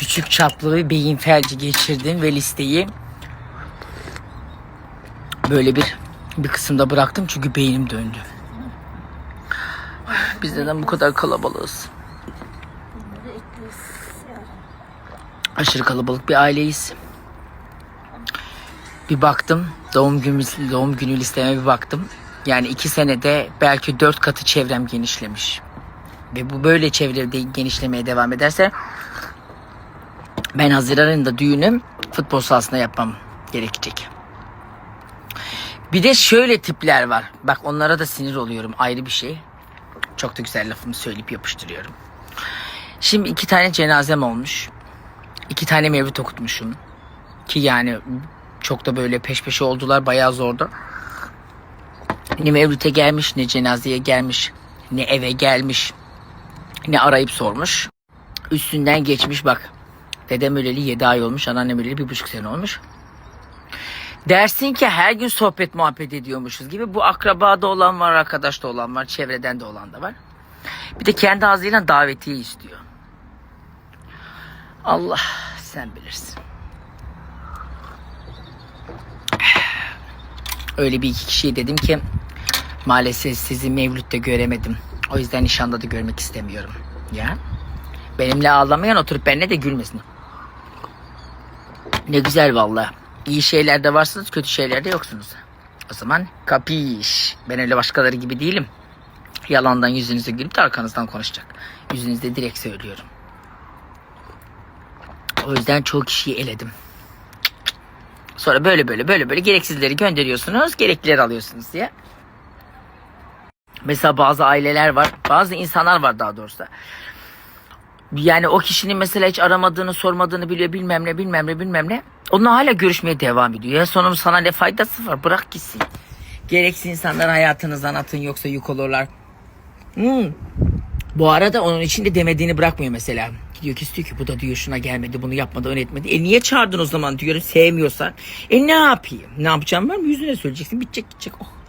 küçük çaplı bir beyin felci geçirdim ve listeyi böyle bir bir kısımda bıraktım çünkü beynim döndü. Biz neden bu kadar kalabalığız? Aşırı kalabalık bir aileyiz. Bir baktım doğum günü doğum günü listeme bir baktım. Yani iki senede belki dört katı çevrem genişlemiş. Ve bu böyle çevrede genişlemeye devam ederse ben Haziran ayında düğünüm futbol sahasında yapmam gerekecek. Bir de şöyle tipler var. Bak onlara da sinir oluyorum ayrı bir şey. Çok da güzel lafımı söyleyip yapıştırıyorum. Şimdi iki tane cenazem olmuş. İki tane mevlüt okutmuşum. Ki yani çok da böyle peş peşe oldular bayağı zordu. Ne mevlüte gelmiş ne cenazeye gelmiş ne eve gelmiş ne arayıp sormuş. Üstünden geçmiş bak. Dedem öleli 7 ay olmuş. Anneannem öleli bir buçuk sene olmuş. Dersin ki her gün sohbet muhabbet ediyormuşuz gibi. Bu akrabada olan var, arkadaşta olan var, çevreden de olan da var. Bir de kendi ağzıyla davetiye istiyor. Allah sen bilirsin. Öyle bir iki kişiye dedim ki maalesef sizi Mevlüt'te göremedim. O yüzden nişanda da görmek istemiyorum. Ya. Benimle ağlamayan oturup benimle de gülmesin. Ne güzel valla. İyi şeylerde varsınız, kötü şeylerde yoksunuz. O zaman kapiş. Ben öyle başkaları gibi değilim. Yalandan yüzünüze gülüp de arkanızdan konuşacak. Yüzünüzde direkt söylüyorum. O yüzden çok kişiyi eledim. Sonra böyle böyle böyle böyle gereksizleri gönderiyorsunuz, gereklileri alıyorsunuz diye. Mesela bazı aileler var, bazı insanlar var daha doğrusu. Yani o kişinin mesela hiç aramadığını, sormadığını biliyor, bilmem ne, bilmem ne, bilmem ne. Onunla hala görüşmeye devam ediyor. Ya sonum sana ne faydası var? Bırak gitsin. Gereksiz insanlar hayatınızdan atın yoksa yük olurlar. Hmm. Bu arada onun için de demediğini bırakmıyor mesela. Gidiyor ki istiyor ki bu da diyor şuna gelmedi bunu yapmadı ön etmedi. E niye çağırdın o zaman diyorum sevmiyorsan. E ne yapayım? Ne yapacağım var mı? Yüzüne söyleyeceksin bitecek gidecek. Oh.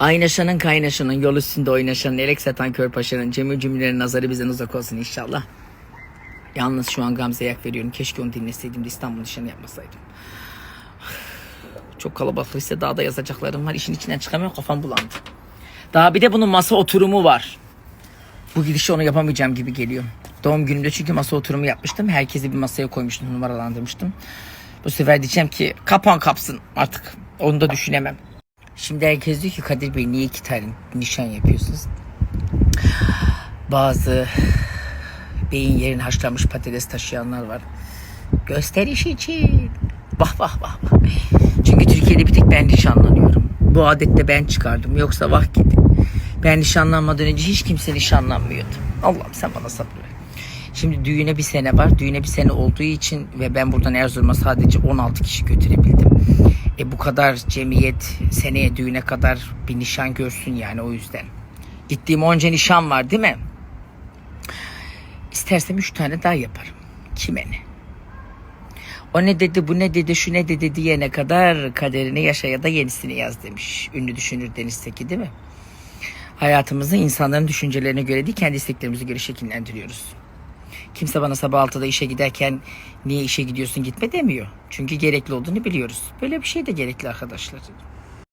Aynaşanın kaynaşanın yol üstünde oynaşanın elek satan kör paşanın cemil cümlelerin nazarı bizden uzak olsun inşallah. Yalnız şu an Gamze'ye yak veriyorum. Keşke onu dinleseydim de İstanbul nişanı yapmasaydım. Çok kalabalık liste daha da yazacaklarım var. İşin içinden çıkamıyorum kafam bulandı. Daha bir de bunun masa oturumu var. Bu gidişle onu yapamayacağım gibi geliyor. Doğum günümde çünkü masa oturumu yapmıştım. Herkesi bir masaya koymuştum, numaralandırmıştım. Bu sefer diyeceğim ki kapan kapsın artık. Onu da düşünemem. Şimdi herkes diyor ki Kadir Bey niye iki tane nişan yapıyorsunuz? Bazı beyin yerine haşlanmış patates taşıyanlar var. Gösteriş için. Vah vah vah vah. Çünkü Türkiye'de bir tek ben nişanlanıyorum. Bu adette ben çıkardım. Yoksa vah gidi. Ben nişanlanmadan önce hiç kimse nişanlanmıyordu. Allah'ım sen bana sabır ver. Şimdi düğüne bir sene var. Düğüne bir sene olduğu için ve ben buradan Erzurum'a sadece 16 kişi götürebildim. E bu kadar cemiyet seneye düğüne kadar bir nişan görsün yani o yüzden. Gittiğim onca nişan var değil mi? İstersem üç tane daha yaparım. Kime ne? O ne dedi, bu ne dedi, şu ne dedi diyene kadar kaderini yaşa ya da yenisini yaz demiş. Ünlü düşünür Deniz Teki değil mi? Hayatımızı insanların düşüncelerine göre değil, kendi isteklerimize göre şekillendiriyoruz. Kimse bana sabah 6'da işe giderken niye işe gidiyorsun gitme demiyor. Çünkü gerekli olduğunu biliyoruz. Böyle bir şey de gerekli arkadaşlar.